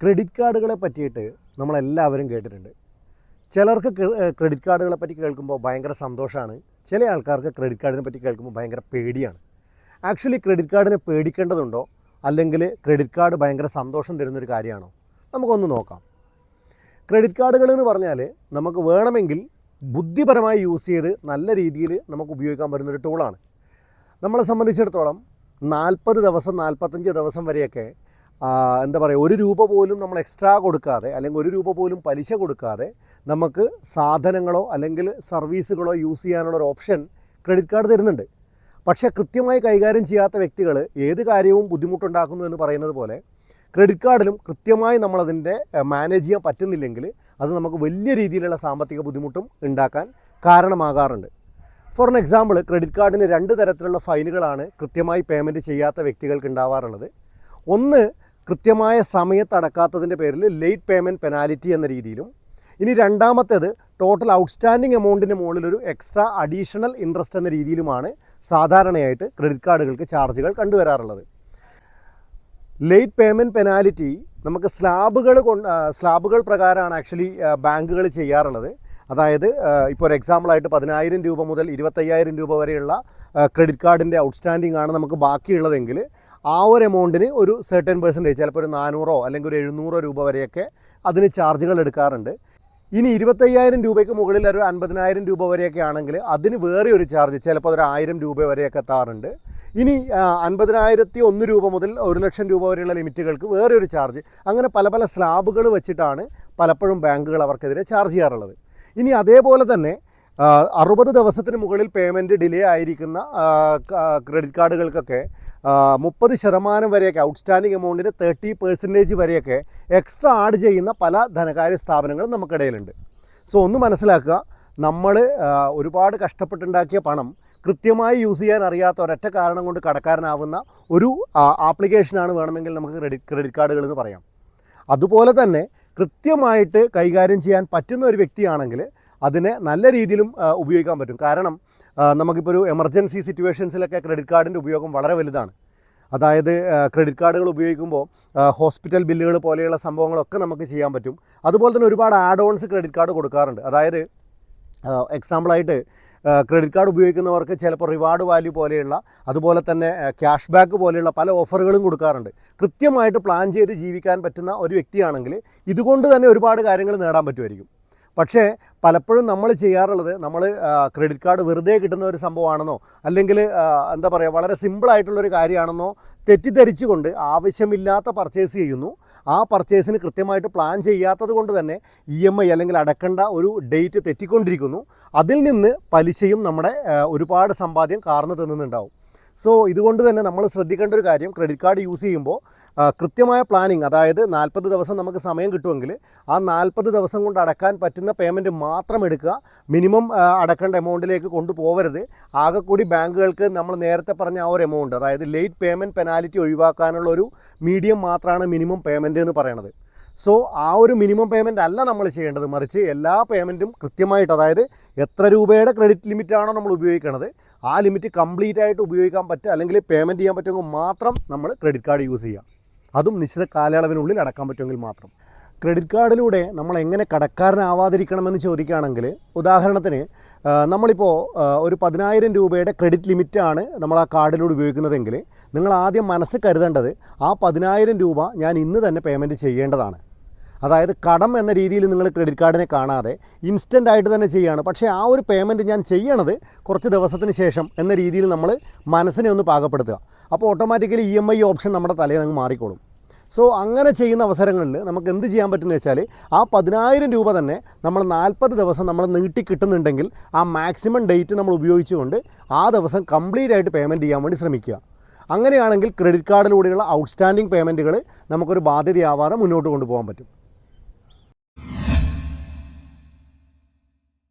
Credit കാർഡുകളെ പറ്റിയിട്ട് നമ്മളെല്ലാവരും കേട്ടിട്ടുണ്ട്. ചിലർക്ക് ക്രെഡിറ്റ് കാർഡുകളെ പറ്റി കേൾക്കുമ്പോൾ ഭയങ്കര സന്തോഷമാണ്. ചില ആൾക്കാർക്ക് ക്രെഡിറ്റ് കാർഡിനെ പറ്റി കേൾക്കുമ്പോൾ ഭയങ്കര പേടിയാണ്. ആക്ച്വലി ക്രെഡിറ്റ് കാർഡിനെ പേടിക്കേണ്ടതുണ്ടോ? അല്ലെങ്കിൽ ക്രെഡിറ്റ് കാർഡ് ഭയങ്കര സന്തോഷം തരുന്നൊരു കാര്യമാണോ? നമുക്കൊന്ന് നോക്കാം. ക്രെഡിറ്റ് കാർഡുകൾ എന്ന് പറഞ്ഞാൽ നമുക്ക് വേണമെങ്കിൽ ബുദ്ധിപരമായി യൂസ് ചെയ്ത് നല്ല രീതിയിൽ നമുക്ക് ഉപയോഗിക്കാൻ പറ്റുന്നൊരു ടൂളാണ് നമ്മളെ സംബന്ധിച്ചിടത്തോളം നാൽപ്പത് ദിവസം നാൽപ്പത്തഞ്ച് ദിവസം വരെയൊക്കെ എന്താ പറയുക ഒരു രൂപ പോലും നമ്മൾ എക്സ്ട്രാ കൊടുക്കാതെ അല്ലെങ്കിൽ ഒരു രൂപ പോലും പലിശ കൊടുക്കാതെ നമുക്ക് സാധനങ്ങളോ അല്ലെങ്കിൽ സർവീസുകളോ യൂസ് ചെയ്യാനുള്ള ഒരു ഓപ്ഷൻ ക്രെഡിറ്റ് കാർഡ് തരുന്നുണ്ട്. പക്ഷേ കൃത്യമായി കൈകാര്യം ചെയ്യാത്ത വ്യക്തികൾ ഏത് കാര്യവും ബുദ്ധിമുട്ടുണ്ടാക്കുന്നു എന്ന് പറയുന്നത് പോലെ ക്രെഡിറ്റ് കാർഡിലും കൃത്യമായി നമ്മളതിന്റെ മാനേജ് ചെയ്യാൻ പറ്റുന്നില്ലെങ്കിൽ അത് നമുക്ക് വലിയ രീതിയിലുള്ള സാമ്പത്തിക ബുദ്ധിമുട്ടും ഉണ്ടാക്കാൻ കാരണമാകാറുണ്ട്. ഫോർ എൻ എക്സാമ്പിൾ ക്രെഡിറ്റ് കാർഡിന് രണ്ട് തരത്തിലുള്ള ഫൈനുകളാണ് കൃത്യമായി പേയ്മെന്റ് ചെയ്യാത്ത വ്യക്തികൾക്ക് ഉണ്ടാവാറുള്ളത്. ഒന്ന് കൃത്യമായ സമയത്ത് അടക്കാത്തതിന്റെ പേരിൽ ലേറ്റ് പേയ്മെന്റ് പെനാലിറ്റി എന്ന രീതിയിലും ഇനി രണ്ടാമത്തേത് ടോട്ടൽ ഔട്ട്സ്റ്റാൻഡിങ് എമൗണ്ടിന് മുകളിൽ ഒരു എക്സ്ട്രാ അഡീഷണൽ ഇൻട്രസ്റ്റ് എന്ന രീതിയിലുമാണ് സാധാരണയായിട്ട് ക്രെഡിറ്റ് കാർഡുകൾക്ക് ചാർജുകൾ കണ്ടുവരാറുള്ളത്. ലേറ്റ് പേയ്മെന്റ് പെനാലിറ്റി നമുക്ക് സ്ലാബുകൾ കൊണ്ട് സ്ലാബുകൾ പ്രകാരമാണ് ആക്ച്വലി ബാങ്കുകൾ ചെയ്യാറുള്ളത്. അതായത് ഇപ്പോൾ ഒരു എക്സാമ്പിളായിട്ട് പതിനായിരം രൂപ മുതൽ ഇരുപത്തയ്യായിരം രൂപ വരെയുള്ള ക്രെഡിറ്റ് കാർഡിന്റെ ഔട്ട്സ്റ്റാൻഡിംഗ് ആണ് നമുക്ക് ബാക്കിയുള്ളതെങ്കിൽ ആ ഒരു എമൗണ്ടിന് ഒരു സെർട്ടൻ പെർസെന്റേജ് ചിലപ്പോൾ ഒരു നാനൂറോ അല്ലെങ്കിൽ ഒരു എഴുന്നൂറോ രൂപ വരെയൊക്കെ അതിന് ചാർജുകൾ എടുക്കാറുണ്ട്. ഇനി ഇരുപത്തയ്യായിരം രൂപയ്ക്ക് മുകളിൽ ഒരു അൻപതിനായിരം രൂപ വരെയൊക്കെ ആണെങ്കിൽ അതിന് വേറെ ഒരു ചാർജ് ചിലപ്പോൾ ഒരു ആയിരം രൂപ വരെയൊക്കെ എത്താറുണ്ട്. ഇനി അൻപതിനായിരത്തി ഒന്ന് രൂപ മുതൽ ഒരു ലക്ഷം രൂപ വരെയുള്ള ലിമിറ്റുകൾക്ക് വേറെ ഒരു ചാർജ് അങ്ങനെ പല പല സ്ലാബുകൾ വെച്ചിട്ടാണ് പലപ്പോഴും ബാങ്കുകൾ അവർക്കെതിരെ ചാർജ് ചെയ്യാറുള്ളത്. ഇനി അതേപോലെ തന്നെ അറുപത് ദിവസത്തിന് മുകളിൽ പേയ്മെന്റ് ഡിലേ ആയിരിക്കുന്ന ക്രെഡിറ്റ് കാർഡുകൾക്കൊക്കെ മുപ്പത് ശതമാനം വരെയൊക്കെ ഔട്ട്സ്റ്റാൻഡിംഗ് എമൗണ്ടിന്റെ തേർട്ടി പെർസെന്റേജ് വരെയൊക്കെ എക്സ്ട്രാ ആഡ് ചെയ്യുന്ന പല ധനകാര്യ സ്ഥാപനങ്ങളും നമുക്കിടയിലുണ്ട്. സോ ഒന്ന് മനസ്സിലാക്കുക നമ്മൾ ഒരുപാട് കഷ്ടപ്പെട്ടുണ്ടാക്കിയ പണം കൃത്യമായി യൂസ് ചെയ്യാൻ അറിയാത്ത ഒരൊറ്റ കാരണം കൊണ്ട് കടക്കാരനാവുന്ന ഒരു ആപ്ലിക്കേഷനാണ് വേണമെങ്കിൽ നമുക്ക് ക്രെഡിറ്റ് ക്രെഡിറ്റ് കാർഡുകൾ എന്ന് പറയാം. അതുപോലെ തന്നെ കൃത്യമായിട്ട് കൈകാര്യം ചെയ്യാൻ പറ്റുന്ന ഒരു വ്യക്തിയാണെങ്കിൽ അതിനെ നല്ല രീതിയിലും ഉപയോഗിക്കാൻ പറ്റും. കാരണം നമുക്കിപ്പോൾ ഒരു എമർജൻസി സിറ്റുവേഷൻസിലൊക്കെ ക്രെഡിറ്റ് കാർഡിന്റെ ഉപയോഗം വളരെ വലുതാണ്. അതായത് ക്രെഡിറ്റ് കാർഡുകൾ ഉപയോഗിക്കുമ്പോൾ ഹോസ്പിറ്റൽ ബില്ലുകൾ പോലെയുള്ള സംഭവങ്ങളൊക്കെ നമുക്ക് ചെയ്യാൻ പറ്റും. അതുപോലെ തന്നെ ഒരുപാട് ആഡ് ഓൺസ് ക്രെഡിറ്റ് കാർഡ് കൊടുക്കാറുണ്ട്. അതായത് എക്സാമ്പിളായിട്ട് ക്രെഡിറ്റ് കാർഡ് ഉപയോഗിക്കുന്നവർക്ക് ചിലപ്പോൾ റിവാർഡ് വാല്യൂ പോലെയുള്ള അതുപോലെ തന്നെ ക്യാഷ് ബാക്ക് പോലെയുള്ള പല ഓഫറുകളും കൊടുക്കാറുണ്ട്. കൃത്യമായിട്ട് പ്ലാൻ ചെയ്ത് ജീവിക്കാൻ പറ്റുന്ന ഒരു വ്യക്തിയാണെങ്കിൽ ഇതുകൊണ്ട് തന്നെ ഒരുപാട് കാര്യങ്ങൾ നേടാൻ പറ്റുമായിരിക്കും. പക്ഷേ പലപ്പോഴും നമ്മൾ ചെയ്യാറുള്ളത് നമ്മൾ ക്രെഡിറ്റ് കാർഡ് വെറുതെ കിട്ടുന്ന ഒരു സംഭവമാണെന്നോ അല്ലെങ്കിൽ എന്താ പറയുക വളരെ സിമ്പിളായിട്ടുള്ളൊരു കാര്യമാണെന്നോ തെറ്റിദ്ധരിച്ചുകൊണ്ട് ആവശ്യമില്ലാത്ത പർച്ചേസ് ചെയ്യുന്നു. ആ പർച്ചേസിന് കൃത്യമായിട്ട് പ്ലാൻ ചെയ്യാത്തത് കൊണ്ട് തന്നെ ഇ എം ഐ അല്ലെങ്കിൽ അടക്കേണ്ട ഒരു ഡേറ്റ് തെറ്റിക്കൊണ്ടിരിക്കുന്നു. അതിൽ നിന്ന് പലിശയും നമ്മുടെ ഒരുപാട് സമ്പാദ്യം കാർന്നു തിന്നുന്നുണ്ടാവും. സോ ഇതുകൊണ്ട് തന്നെ നമ്മൾ ശ്രദ്ധിക്കേണ്ട ഒരു കാര്യം ക്രെഡിറ്റ് കാർഡ് യൂസ് ചെയ്യുമ്പോൾ കൃത്യമായ പ്ലാനിങ് അതായത് നാൽപ്പത് ദിവസം നമുക്ക് സമയം കിട്ടുമെങ്കിൽ ആ നാൽപ്പത് ദിവസം കൊണ്ട് അടക്കാൻ പറ്റുന്ന പേയ്മെന്റ് മാത്രം എടുക്കുക. മിനിമം അടക്കേണ്ട എമൗണ്ടിലേക്ക് കൊണ്ടുപോകരുത് ആകെ കൂടി ബാങ്കുകൾക്ക് നമ്മൾ നേരത്തെ പറഞ്ഞ ആ ഒരു എമൗണ്ട് അതായത് ലേറ്റ് പേയ്മെന്റ് പെനാലിറ്റി ഒഴിവാക്കാനുള്ള ഒരു മീഡിയം മാത്രമാണ് മിനിമം പേയ്മെന്റ് എന്ന് പറയുന്നത് സോ ആ ഒരു മിനിമം പേയ്മെന്റ് അല്ല നമ്മൾ ചെയ്യേണ്ടത്. മറിച്ച് എല്ലാ പേയ്മെന്റും കൃത്യമായിട്ട് അതായത് എത്ര രൂപയുടെ ക്രെഡിറ്റ് ലിമിറ്റാണോ നമ്മൾ ഉപയോഗിക്കുന്നത് ആ ലിമിറ്റ് കംപ്ലീറ്റ് ആയിട്ട് ഉപയോഗിക്കാൻ പറ്റുക അല്ലെങ്കിൽ പേയ്മെന്റ് ചെയ്യാൻ പറ്റുമെങ്കിൽ മാത്രം നമ്മൾ ക്രെഡിറ്റ് കാർഡ് യൂസ് ചെയ്യുക. അതും നിശ്ചിത കാലയളവിനുള്ളിൽ അടക്കാൻ പറ്റുമെങ്കിൽ മാത്രം. ക്രെഡിറ്റ് കാർഡിലൂടെ നമ്മൾ എങ്ങനെ കടക്കാരനാവാതിരിക്കണമെന്ന് ചോദിക്കുകയാണെങ്കിൽ ഉദാഹരണത്തിന് നമ്മളിപ്പോൾ ഒരു പതിനായിരം രൂപയുടെ ക്രെഡിറ്റ് ലിമിറ്റാണ് നമ്മൾ ആ കാർഡിലൂടെ ഉപയോഗിക്കുന്നതെങ്കിൽ നിങ്ങൾ ആദ്യം മനസ്സ് കരുതേണ്ടത് ആ പതിനായിരം രൂപ ഞാൻ ഇന്ന് തന്നെ പേയ്മെന്റ് ചെയ്യേണ്ടതാണ്. അതായത് കടം എന്ന രീതിയിൽ നിങ്ങൾ ക്രെഡിറ്റ് കാർഡിനെ കാണാതെ ഇൻസ്റ്റന്റ് ആയിട്ട് തന്നെ ചെയ്യുകയാണ് പക്ഷേ ആ ഒരു പേയ്മെന്റ് ഞാൻ ചെയ്യണത് കുറച്ച് ദിവസത്തിന് ശേഷം എന്ന രീതിയിൽ നമ്മൾ മനസ്സിനെ ഒന്ന് പാകപ്പെടുത്തുക. അപ്പോൾ automatically E M I option നമ്മുടെ തലയിൽ അങ്ങ് മാറിക്കോളും. സോ അങ്ങനെ ചെയ്യുന്ന അവസരങ്ങളിൽ നമുക്ക് എന്ത് ചെയ്യാൻ പറ്റുമെന്ന് വെച്ചാൽ ആ പതിനായിരം രൂപ തന്നെ നമ്മൾ നാൽപ്പത് ദിവസം നമ്മൾ നീട്ടി കിട്ടുന്നുണ്ടെങ്കിൽ ആ മാക്സിമം ഡേറ്റ് നമ്മൾ ഉപയോഗിച്ചുകൊണ്ട് ആ ദിവസം കംപ്ലീറ്റ് ആയിട്ട് പേയ്മെന്റ് ചെയ്യാൻ വേണ്ടി ശ്രമിക്കുക. അങ്ങനെയാണെങ്കിൽ ക്രെഡിറ്റ് കാർഡിലൂടെയുള്ള ഔട്ട്സ്റ്റാൻഡിങ് പേയ്മെന്റുകൾ നമുക്കൊരു ബാധ്യതയാവാതെ മുന്നോട്ട് കൊണ്ടുപോകാൻ പറ്റും.